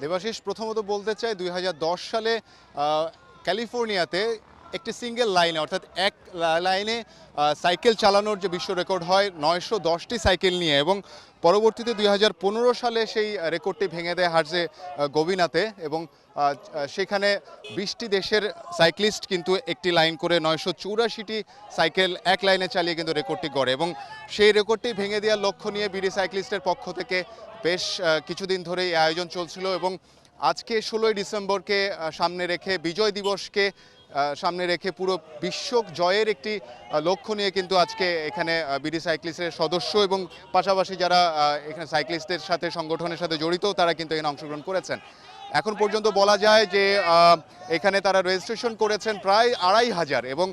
দেবাশিস প্রথমত বলতে চাই দুই হাজার দশ সালে ক্যালিফোর্নিয়াতে একটি সিঙ্গেল লাইনে অর্থাৎ এক লাইনে সাইকেল চালানোর যে বিশ্ব রেকর্ড হয়, নয়শো দশটি সাইকেল নিয়ে এবং পরবর্তীতে দুই হাজার পনেরো সালে সেই রেকর্ডটি ভেঙে দেয় হারজে গোবিনাতে এবং সেখানে বিশটি দেশের সাইক্লিস্ট কিন্তু একটি লাইন করে নয়শো চৌরাশিটি সাইকেল এক লাইনে চালিয়ে কিন্তু রেকর্ডটি গড়ে এবং সেই রেকর্ডটি ভেঙে দেওয়ার লক্ষ্য নিয়ে বিডি সাইক্লিস্টের পক্ষ থেকে বেশ কিছুদিন ধরেই এই আয়োজন চলছিল এবং আজকে ষোলোই ডিসেম্বরকে সামনে রেখে বিজয় দিবসকে সামনে রেখে পুরো বিশ্ব জয়ের একটি লক্ষ্য নিয়ে কিন্তু আজকে এখানে বিডি সাইক্লিস্টের সদস্য এবং পাশাপাশি যারা এখানে সাইক্লিস্টদের সাথে, সংগঠনের সাথে জড়িত, তারা কিন্তু এখানে অংশগ্রহণ করেছেন। এখন পর্যন্ত বলা যায় যে এখানে তারা রেজিস্ট্রেশন করেছেন প্রায় আড়াই হাজার এবং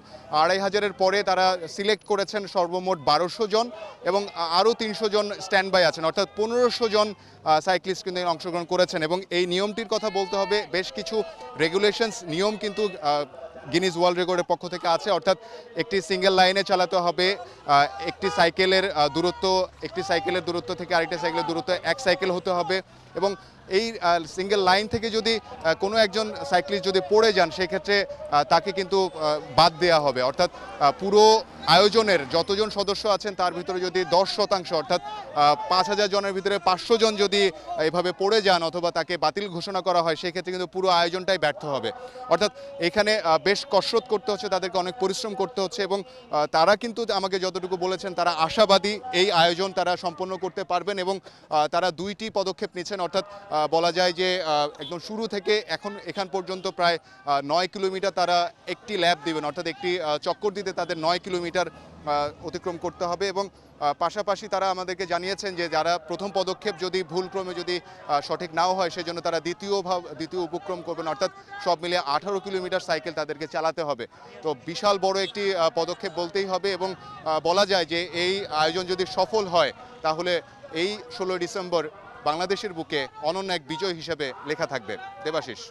আড়াই হাজারের পরে তারা সিলেক্ট করেছেন সর্বমোট বারোশো জন এবং আরও তিনশো জন স্ট্যান্ড বাই আছেন। অর্থাৎ পনেরোশো জন সাইক্লিস্ট কিন্তু অংশগ্রহণ করেছেন এবং এই নিয়মটির কথা বলতে হবে। বেশ কিছু রেগুলেশনস নিয়ম কিন্তু গিনিজ ওয়ার্ল্ড রেকর্ডের পক্ষ থেকে আছে। অর্থাৎ একটি সিঙ্গেল লাইনে চালাতে হবে। একটি সাইকেলের দূরত্ব, একটি সাইকেলের দূরত্ব থেকে আরেকটি সাইকেলের দূরত্ব এক সাইকেল হতে হবে। এবং এই সিঙ্গেল লাইন থেকে যদি কোনো একজন সাইক্লিস্ট যদি পড়ে যান, সেক্ষেত্রে তাকে কিন্তু বাদ দেওয়া হবে। অর্থাৎ পুরো আয়োজনের যতজন সদস্য আছেন, তার ভিতরে যদি দশ শতাংশ, অর্থাৎ পাঁচ হাজার জনের ভিতরে পাঁচশো জন যদি এভাবে পড়ে যান অথবা তাকে বাতিল ঘোষণা করা হয়, সেক্ষেত্রে কিন্তু পুরো আয়োজনটাই ব্যর্থ হবে। অর্থাৎ, এখানে বেশ কসরত করতে হচ্ছে, তাদেরকে অনেক পরিশ্রম করতে হচ্ছে এবং তারা কিন্তু আমাকে যতটুকু বলেছেন, তারা আশাবাদী এই আয়োজন তারা সম্পন্ন করতে পারবেন এবং তারা দুইটি পদক্ষেপ নিচ্ছেন। অর্থাৎ বলা যায় যে একদম শুরু থেকে এখন, এখান পর্যন্ত প্রায় নয় কিলোমিটার তারা একটি ল্যাব দিবেন, অর্থাৎ একটি চক্কর দিতে তাদের নয় কিলোমিটার অতিক্রম করতে হবে এবং পাশাপাশি তারা আমাদেরকে জানিয়েছেন যে, যারা প্রথম পদক্ষেপ যদি ভুলক্রমে যদি সঠিক নাও হয়, সেজন্য তারা দ্বিতীয় ভাব, দ্বিতীয় উপক্রম করবেন, অর্থাৎ সব মিলিয়ে আঠারো কিলোমিটার সাইকেল তাদেরকে চালাতে হবে। তো বিশাল বড় একটি পদক্ষেপ বলতেই হবে এবং বলা যায় যে, এই আয়োজন যদি সফল হয়, তাহলে এই ষোলোই ডিসেম্বর বাংলাদেশের বুকে অনন্য এক বিজয় হিসেবে লেখা থাকবে। দেবাশিস।